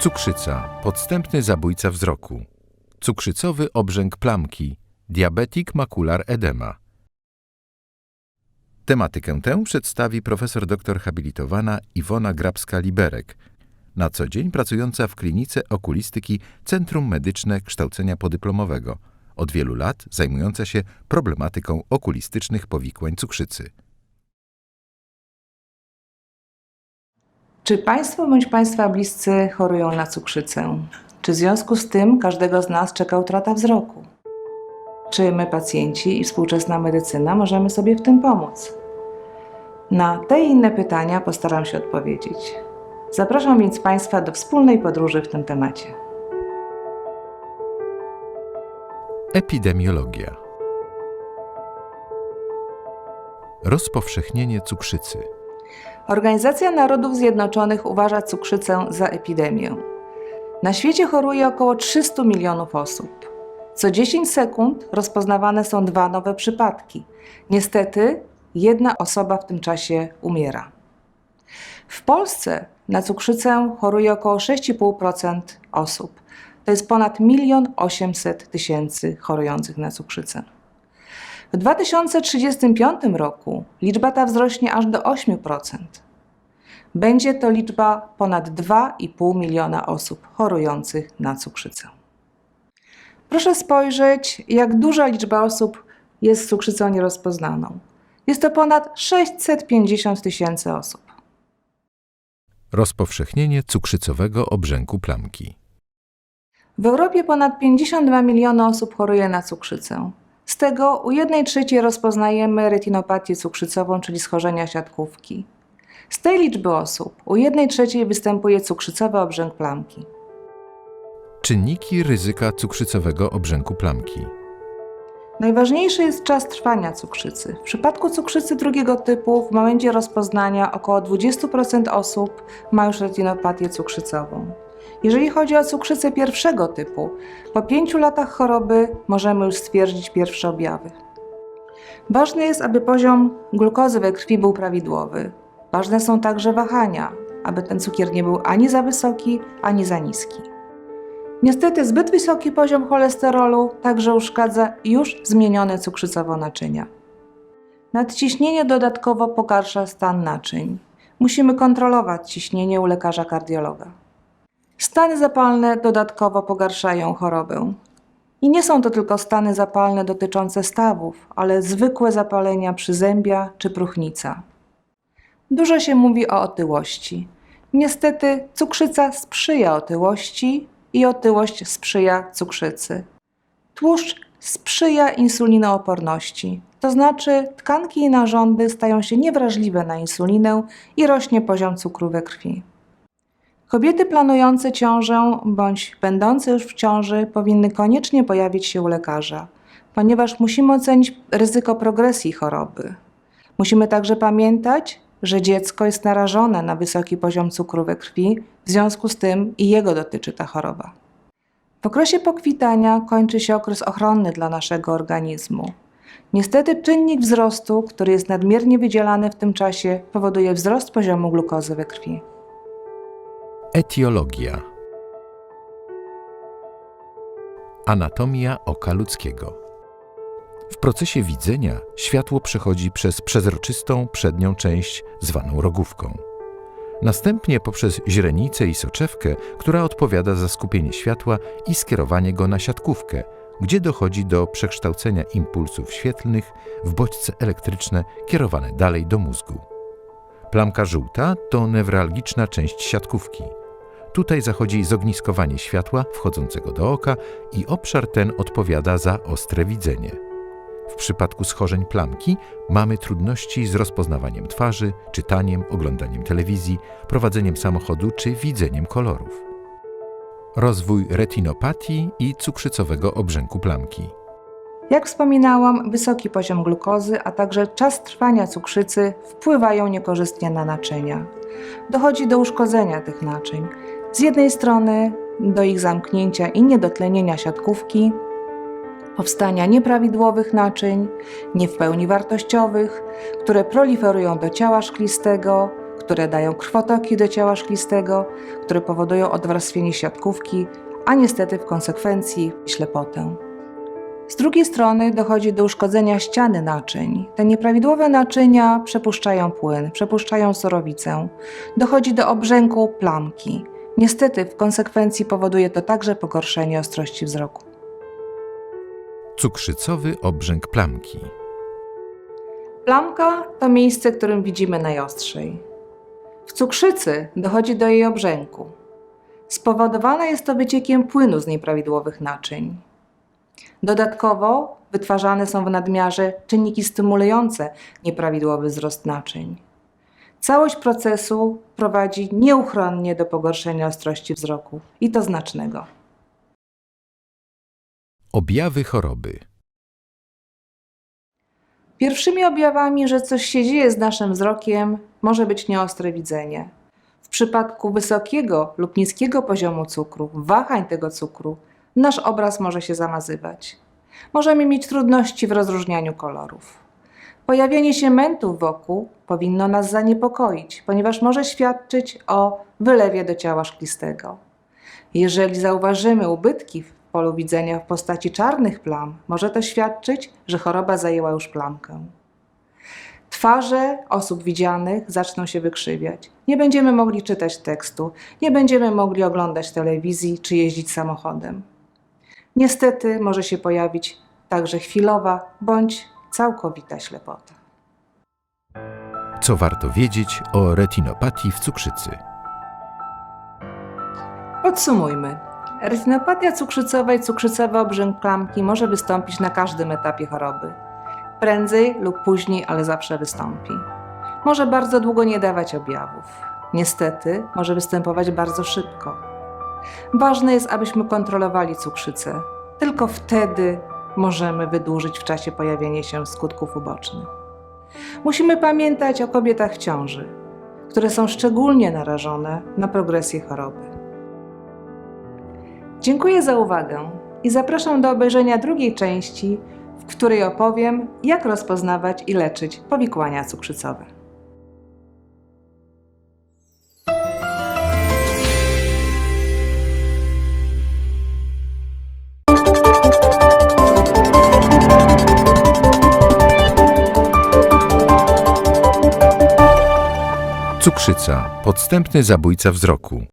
Cukrzyca podstępny zabójca wzroku. Cukrzycowy obrzęk plamki. Diabetic macular edema. Tematykę tę przedstawi profesor doktor habilitowana Iwona Grabska-Liberek, na co dzień pracująca w klinice okulistyki Centrum Medyczne Kształcenia Podyplomowego, od wielu lat zajmująca się problematyką okulistycznych powikłań cukrzycy. Czy Państwo bądź Państwa bliscy chorują na cukrzycę? Czy w związku z tym każdego z nas czeka utrata wzroku? Czy my, pacjenci i współczesna medycyna, możemy sobie w tym pomóc? Na te i inne pytania postaram się odpowiedzieć. Zapraszam więc Państwa do wspólnej podróży w tym temacie. Epidemiologia. Rozpowszechnienie cukrzycy. Organizacja Narodów Zjednoczonych uważa cukrzycę za epidemię. Na świecie choruje około 300 milionów osób. Co 10 sekund rozpoznawane są dwa nowe przypadki. Niestety, jedna osoba w tym czasie umiera. W Polsce na cukrzycę choruje około 6,5% osób. To jest ponad 1 800 tysięcy chorujących na cukrzycę. W 2035 roku liczba ta wzrośnie aż do 8%. Będzie to liczba ponad 2,5 miliona osób chorujących na cukrzycę. Proszę spojrzeć, jak duża liczba osób jest z cukrzycą nierozpoznaną. Jest to ponad 650 tysięcy osób. Rozpowszechnienie cukrzycowego obrzęku plamki. W Europie ponad 52 miliony osób choruje na cukrzycę. Z tego u 1 trzeciej rozpoznajemy retinopatię cukrzycową, czyli schorzenia siatkówki. Z tej liczby osób u 1 trzeciej występuje cukrzycowy obrzęk plamki. Czynniki ryzyka cukrzycowego obrzęku plamki. Najważniejszy jest czas trwania cukrzycy. W przypadku cukrzycy drugiego typu w momencie rozpoznania około 20% osób ma już retinopatię cukrzycową. Jeżeli chodzi o cukrzycę pierwszego typu, po 5 latach choroby możemy już stwierdzić pierwsze objawy. Ważne jest, aby poziom glukozy we krwi był prawidłowy. Ważne są także wahania, aby ten cukier nie był ani za wysoki, ani za niski. Niestety zbyt wysoki poziom cholesterolu także uszkadza już zmienione cukrzycowo naczynia. Nadciśnienie dodatkowo pogarsza stan naczyń. Musimy kontrolować ciśnienie u lekarza kardiologa. Stany zapalne dodatkowo pogarszają chorobę. I nie są to tylko stany zapalne dotyczące stawów, ale zwykłe zapalenia przyzębia czy próchnica. Dużo się mówi o otyłości. Niestety cukrzyca sprzyja otyłości i otyłość sprzyja cukrzycy. Tłuszcz sprzyja insulinooporności, to znaczy tkanki i narządy stają się niewrażliwe na insulinę i rośnie poziom cukru we krwi. Kobiety planujące ciążę bądź będące już w ciąży powinny koniecznie pojawić się u lekarza, ponieważ musimy ocenić ryzyko progresji choroby. Musimy także pamiętać, że dziecko jest narażone na wysoki poziom cukru we krwi, w związku z tym i jego dotyczy ta choroba. W okresie pokwitania kończy się okres ochronny dla naszego organizmu. Niestety czynnik wzrostu, który jest nadmiernie wydzielany w tym czasie, powoduje wzrost poziomu glukozy we krwi. Etiologia. Anatomia oka ludzkiego. W procesie widzenia światło przechodzi przez przezroczystą przednią część zwaną rogówką. Następnie poprzez źrenicę i soczewkę, która odpowiada za skupienie światła i skierowanie go na siatkówkę, gdzie dochodzi do przekształcenia impulsów świetlnych w bodźce elektryczne kierowane dalej do mózgu. Plamka żółta to newralgiczna część siatkówki. Tutaj zachodzi zogniskowanie światła wchodzącego do oka i obszar ten odpowiada za ostre widzenie. W przypadku schorzeń plamki mamy trudności z rozpoznawaniem twarzy, czytaniem, oglądaniem telewizji, prowadzeniem samochodu czy widzeniem kolorów. Rozwój retinopatii i cukrzycowego obrzęku plamki. Jak wspominałam, wysoki poziom glukozy, a także czas trwania cukrzycy wpływają niekorzystnie na naczynia. Dochodzi do uszkodzenia tych naczyń. Z jednej strony do ich zamknięcia i niedotlenienia siatkówki, powstania nieprawidłowych naczyń, nie w pełni wartościowych, które proliferują do ciała szklistego, które dają krwotoki do ciała szklistego, które powodują odwarstwienie siatkówki, a niestety w konsekwencji ślepotę. Z drugiej strony dochodzi do uszkodzenia ściany naczyń. Te nieprawidłowe naczynia przepuszczają płyn, przepuszczają surowicę. Dochodzi do obrzęku plamki. Niestety w konsekwencji powoduje to także pogorszenie ostrości wzroku. Cukrzycowy obrzęk plamki. Plamka to miejsce, którym widzimy najostrzej. W cukrzycy dochodzi do jej obrzęku. Spowodowane jest to wyciekiem płynu z nieprawidłowych naczyń. Dodatkowo wytwarzane są w nadmiarze czynniki stymulujące nieprawidłowy wzrost naczyń. Całość procesu prowadzi nieuchronnie do pogorszenia ostrości wzroku i to znacznego. Objawy choroby. Pierwszymi objawami, że coś się dzieje z naszym wzrokiem, może być nieostre widzenie. W przypadku wysokiego lub niskiego poziomu cukru, wahań tego cukru, nasz obraz może się zamazywać. Możemy mieć trudności w rozróżnianiu kolorów. Pojawienie się mętów wokół powinno nas zaniepokoić, ponieważ może świadczyć o wylewie do ciała szklistego. Jeżeli zauważymy ubytki w polu widzenia w postaci czarnych plam, może to świadczyć, że choroba zajęła już plamkę. Twarze osób widzianych zaczną się wykrzywiać. Nie będziemy mogli czytać tekstu, nie będziemy mogli oglądać telewizji czy jeździć samochodem. Niestety może się pojawić także chwilowa bądź całkowita ślepota. Co warto wiedzieć o retinopatii w cukrzycy? Podsumujmy. Retinopatia cukrzycowa i cukrzycowy obrzęk plamki może wystąpić na każdym etapie choroby. Prędzej lub później, ale zawsze wystąpi. Może bardzo długo nie dawać objawów. Niestety, może występować bardzo szybko. Ważne jest, abyśmy kontrolowali cukrzycę. Tylko wtedy możemy wydłużyć w czasie pojawienie się skutków ubocznych. Musimy pamiętać o kobietach w ciąży, które są szczególnie narażone na progresję choroby. Dziękuję za uwagę i zapraszam do obejrzenia drugiej części, w której opowiem, jak rozpoznawać i leczyć powikłania cukrzycowe. Cukrzyca podstępny zabójca wzroku.